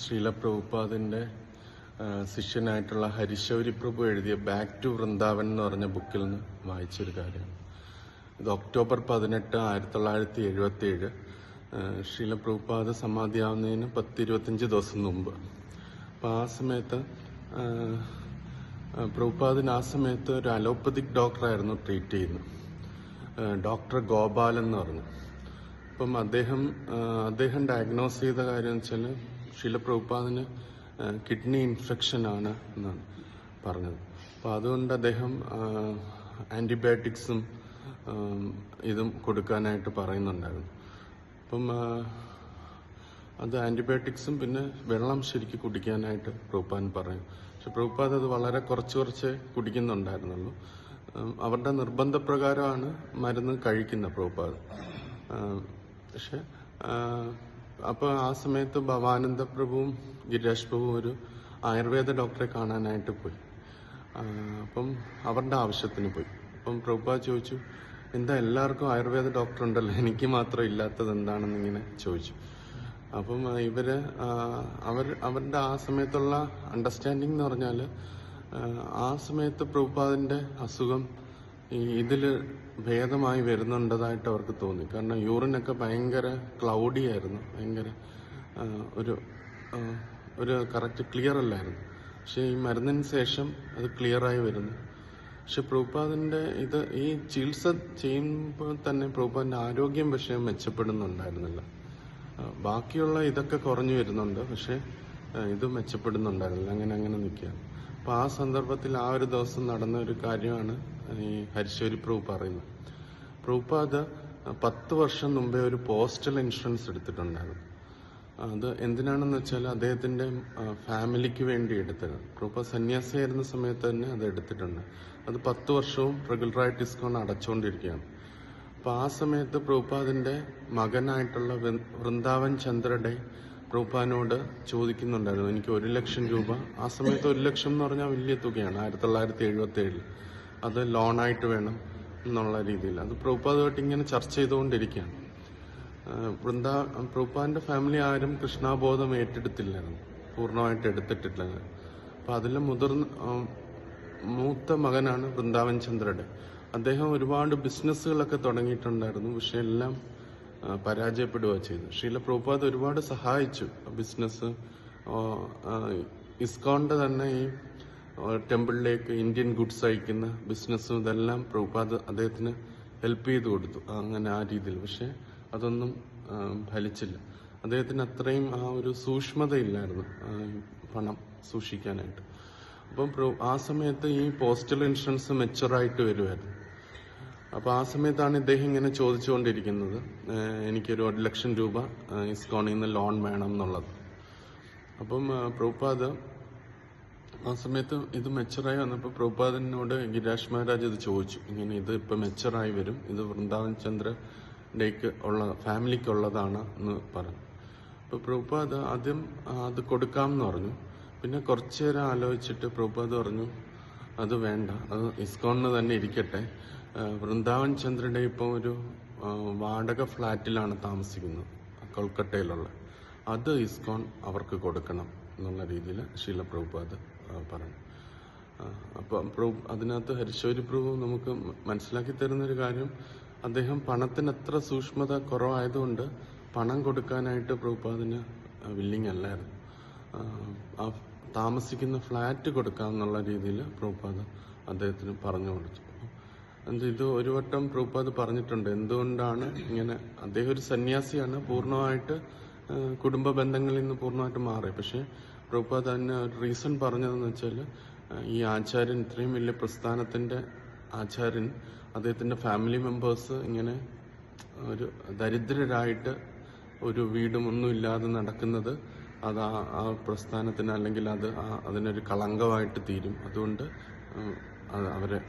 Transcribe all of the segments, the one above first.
ശ്രീല പ്രഭുപാദിന്റെ ശിഷ്യനായിട്ടുള്ള ഹരിശൗരി പ്രഭു എഴുതിയ back to Vrindavan എന്ന് പറഞ്ഞ ബുക്കിൽ നിന്ന് വായിച്ചൊരു കാര്യമാണ് ഇത് ഒക്ടോബർ പതിനെട്ട് ആയിരത്തി തൊള്ളായിരത്തി എഴുപത്തി ഏഴ് ശ്രീല പ്രഭുപാദ സമാധിയാവുന്നതിന് പത്ത് ഇരുപത്തഞ്ച് ദിവസം മുമ്പ്. അപ്പം ആ സമയത്ത് പ്രഭുപാദിന് ആ സമയത്ത് ഒരു അലോപ്പതിക് ഡോക്ടറായിരുന്നു ട്രീറ്റ് ചെയ്യുന്നത് ഡോക്ടർ ഗോപാൽ എന്ന് പറഞ്ഞു. അപ്പം അദ്ദേഹം അദ്ദേഹം ഡയഗ്നോസ് ചെയ്ത കാര്യം വെച്ചാൽ ശീലപ്രഭുപാദിന് കിഡ്നി ഇൻഫെക്ഷൻ ആണ് എന്നാണ് പറഞ്ഞത്. അപ്പോൾ അതുകൊണ്ട് അദ്ദേഹം ആന്റിബയോട്ടിക്സും ഇതും കൊടുക്കാനായിട്ട് പറയുന്നുണ്ടായിരുന്നു. അപ്പം അത് ആന്റിബയോട്ടിക്സും പിന്നെ വെള്ളം ശരിക്കും കുടിക്കാനായിട്ട് പ്രഭുപാൻ പറയും. പക്ഷെ പ്രഭുപാദ് അത് വളരെ കുറച്ച് കുറച്ച് കുടിക്കുന്നുണ്ടായിരുന്നുള്ളൂ. അവരുടെ നിർബന്ധപ്രകാരമാണ് മരുന്ന് കഴിക്കുന്ന പ്രഭുപാദ് പക്ഷെ അപ്പോൾ ആ സമയത്ത് ഭവാനന്ദ പ്രഭുവും ഗിരിരാജ് പ്രഭുവും ഒരു ആയുർവേദ ഡോക്ടറെ കാണാനായിട്ട് പോയി. അപ്പം അവരുടെ ആവശ്യത്തിന് പോയി. അപ്പം പ്രഭുപ ചോദിച്ചു എന്താ എല്ലാവർക്കും ആയുർവേദ ഡോക്ടർ ഉണ്ടല്ലോ എനിക്ക് മാത്രം ഇല്ലാത്തത് എന്താണെന്ന് ഇങ്ങനെ ചോദിച്ചു. അപ്പം ഇവർ അവർ അവരുടെ ആ സമയത്തുള്ള അണ്ടർസ്റ്റാൻഡിംഗ് എന്ന് പറഞ്ഞാൽ ആ സമയത്ത് പ്രഭുപാദിന്റെ അസുഖം ഇതിൽ ഭേദമായി വരുന്നുണ്ടതായിട്ട് അവർക്ക് തോന്നി. കാരണം യൂറിനൊക്കെ ഭയങ്കര ക്ലൗഡി ആയിരുന്നു. ഭയങ്കര ഒരു ഒരു കറക്റ്റ് ക്ലിയർ അല്ലായിരുന്നു. പക്ഷേ ഈ മരുന്നിന് ശേഷം അത് ക്ലിയറായി വരുന്നു. പക്ഷെ പ്രൂപ്പാദിന്റെ ഇത് ഈ ചികിത്സ ചെയ്യുമ്പോൾ തന്നെ പ്രൂപ്പാദിന്റെ ആരോഗ്യം പക്ഷേ മെച്ചപ്പെടുന്നുണ്ടായിരുന്നില്ല. ബാക്കിയുള്ള ഇതൊക്കെ കുറഞ്ഞു വരുന്നുണ്ട്. പക്ഷേ ഇത് മെച്ചപ്പെടുന്നുണ്ടായിരുന്നില്ല. അങ്ങനെ അങ്ങനെ നിൽക്കുക അപ്പൊ ആ സന്ദർഭത്തിൽ ആ ഒരു ദിവസം നടന്ന ഒരു കാര്യമാണ് ഈ ഹരിശ്വരി പ്രൂപ്പ് പറയുന്നത്. പ്രഭുപാദ് പത്ത് വർഷം മുമ്പേ ഒരു പോസ്റ്റൽ ഇൻഷുറൻസ് എടുത്തിട്ടുണ്ടായിരുന്നു. അത് എന്തിനാണെന്ന് വെച്ചാൽ അദ്ദേഹത്തിന്റെ ഫാമിലിക്ക് വേണ്ടി എടുത്തത്. പ്രൂപ്പ സന്യാസിയായിരുന്ന സമയത്ത് തന്നെ അത് എടുത്തിട്ടുണ്ട്. അത് പത്ത് വർഷവും റെഗുലറായിട്ട് ഡിസ്കൗണ്ട് അടച്ചുകൊണ്ടിരിക്കുകയാണ് അപ്പൊ ആ സമയത്ത് പ്രൂപ്പ അതിന്റെ മകനായിട്ടുള്ള വൃന്ദാവൻ ചന്ദ്രഡെ പ്രഭുപാദിനോട് ചോദിക്കുന്നുണ്ടായിരുന്നു എനിക്ക് ഒരു ലക്ഷം രൂപ. ആ സമയത്ത് ഒരു ലക്ഷം എന്ന് പറഞ്ഞാൽ വലിയ തുകയാണ് ആയിരത്തി തൊള്ളായിരത്തി എഴുപത്തി ഏഴിൽ അത് ലോണായിട്ട് വേണം എന്നുള്ള രീതിയിൽ. അത് പ്രൂപ്പാതുമായിട്ട് ഇങ്ങനെ ചർച്ച ചെയ്തുകൊണ്ടിരിക്കുകയാണ്. വൃന്ദ പ്രൂപ്പാന്റെ ഫാമിലി ആരും കൃഷ്ണാബോധം ഏറ്റെടുത്തില്ലായിരുന്നു പൂർണമായിട്ട് എടുത്തിട്ടില്ല അപ്പോൾ അതിൽ മുതിർന്ന മൂത്ത മകനാണ് വൃന്ദാവൻ ചന്ദ്രയുടെ അദ്ദേഹം ഒരുപാട് ബിസിനസ്സുകളൊക്കെ തുടങ്ങിയിട്ടുണ്ടായിരുന്നു പക്ഷെ എല്ലാം പരാജയപ്പെടുക ചെയ്തു. ഷീല പ്രഭുപാദ് ഒരുപാട് സഹായിച്ചു. ബിസിനസ് ഇസ്കോണിന്റെ തന്നെ ഈ ടെമ്പിളിലേക്ക് ഇന്ത്യൻ ഗുഡ്സ് അയക്കുന്ന ബിസിനസ്സും ഇതെല്ലാം പ്രഭുപാദ് അദ്ദേഹത്തിന് ഹെൽപ്പ് ചെയ്ത് കൊടുത്തു. അങ്ങനെ ആ രീതിയിൽ. പക്ഷെ അതൊന്നും ഫലിച്ചില്ല. അദ്ദേഹത്തിന് അത്രയും ആ ഒരു സൂക്ഷ്മതയില്ലായിരുന്നു പണം സൂക്ഷിക്കാനായിട്ട്. അപ്പം ആ സമയത്ത് ഈ പോസ്റ്റൽ ഇൻഷുറൻസ് മെച്ചുറായിട്ട് വരുമായിരുന്നു അപ്പൊ ആ സമയത്താണ് ഇദ്ദേഹം ഇങ്ങനെ ചോദിച്ചുകൊണ്ടിരിക്കുന്നത് എനിക്കൊരു ഒരു ലക്ഷം രൂപ ഇസ്കോണിൽ നിന്ന് ലോൺ വേണം എന്നുള്ളത് അപ്പം പ്രഭുപാദ് ആ സമയത്ത് ഇത് മെച്ചറായി വന്നപ്പോൾ പ്രഭുപാദിനോട് ഗിരാഷ് മഹാരാജ് ഇത് ചോദിച്ചു. ഇങ്ങനെ ഇത് ഇപ്പൊ മെച്ചറായി വരും. ഇത് വൃന്ദാവൻ ചന്ദ്രഡേക്ക് ഉള്ള ഫാമിലിക്കുള്ളതാണ് എന്ന് പറഞ്ഞു. അപ്പൊ പ്രഭുപാദ് ആദ്യം അത് കൊടുക്കാം എന്ന് പറഞ്ഞു. പിന്നെ കുറച്ചു നേരം ആലോചിച്ചിട്ട് പ്രഭുപാദ് പറഞ്ഞു അത് വേണ്ട. അത് ഇസ്കോണിന് തന്നെ ഇരിക്കട്ടെ. വൃന്ദാവൻ ചന്ദ്രഡേ ഇപ്പം ഒരു വാടക ഫ്ലാറ്റിലാണ് താമസിക്കുന്നത്. കൊൽക്കട്ടയിലുള്ള. അത് ഇസ്കോൺ അവർക്ക് കൊടുക്കണം എന്നുള്ള രീതിയിൽ ശീല അത് പറഞ്ഞു. അപ്പം പ്രഭു അതിനകത്ത് ഹരിശൗരി പ്രഭു നമുക്ക് മനസ്സിലാക്കി തരുന്നൊരു കാര്യം അദ്ദേഹം പണത്തിന് എത്ര സൂക്ഷ്മത കുറവായതുകൊണ്ട് പണം കൊടുക്കാനായിട്ട് പ്രഭുപാദിന് വില്ലിങ് അല്ലായിരുന്നു. ആ താമസിക്കുന്ന ഫ്ലാറ്റ് കൊടുക്കാമെന്നുള്ള രീതിയിൽ പ്രൂപ്പാദ് അദ്ദേഹത്തിന് പറഞ്ഞു കൊടുത്തു. എന്ത് ഇത് ഒരു വട്ടം പ്രൂപ്പാദ് പറഞ്ഞിട്ടുണ്ട്. എന്തുകൊണ്ടാണ് ഇങ്ങനെ അദ്ദേഹം ഒരു സന്യാസിയാണ് പൂർണമായിട്ട് കുടുംബ ബന്ധങ്ങളിൽ നിന്ന് പൂർണമായിട്ട് മാറി. പക്ഷേ പ്രൂപ്പാദ് അതിന് ഒരു റീസൺ പറഞ്ഞതെന്ന് വെച്ചാൽ ഈ ആചാര്യൻ ഇത്രയും വലിയ പ്രസ്ഥാനത്തിന്റെ ആചാര്യൻ അദ്ദേഹത്തിന്റെ ഫാമിലി മെമ്പേഴ്സ് ഇങ്ങനെ ഒരു ദരിദ്രരായിട്ട് ഒരു വീടും ഒന്നുമില്ലാതെ നടക്കുന്നത് അത് ആ പ്രസ്ഥാനത്തിന് അല്ലെങ്കിൽ അത് അതിനൊരു കളങ്കമായിട്ട് തീരും. അതുകൊണ്ട് അത് അവരെ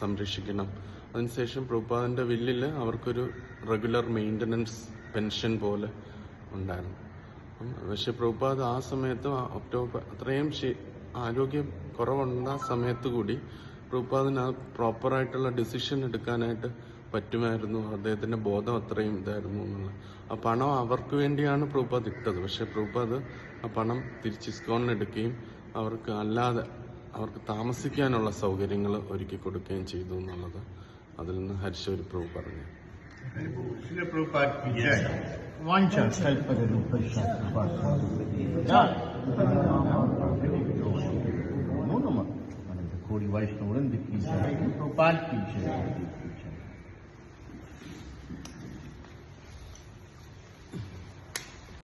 സംരക്ഷിക്കണം. അതിനുശേഷം പ്രഭുപാദന്റെ വില്ലിൽ അവർക്കൊരു റെഗുലർ മെയിന്റനൻസ് പെൻഷൻ പോലെ ഉണ്ടായിരുന്നു. പക്ഷെ പ്രഭുപാദ് ആ സമയത്ത് ഒക്ടോബർ അത്രയും ആരോഗ്യം കുറവുണ്ട സമയത്ത് കൂടി പ്രഭുപാദിന് ആ പ്രോപ്പറായിട്ടുള്ള ഡിസിഷൻ എടുക്കാനായിട്ട് പറ്റുമായിരുന്നു. അദ്ദേഹത്തിന്റെ ബോധം അത്രയും ഇതായിരുന്നു എന്നുള്ളത്. ആ പണം അവർക്ക് വേണ്ടിയാണ് പ്രഭുപാദ് ഇട്ടത്. പക്ഷെ പ്രഭുപാദ് ആ പണം തിരിച്ച് ഇസ്കോണിനെടുക്കുകയും അവർക്ക് അല്ലാതെ അവർക്ക് താമസിക്കാനുള്ള സൗകര്യങ്ങൾ ഒരുക്കി കൊടുക്കുകയും ചെയ്തു എന്നുള്ളത് അതിൽ നിന്ന് ഹരിശൗരി പ്രഭു പറഞ്ഞു. കോടി Prabhupada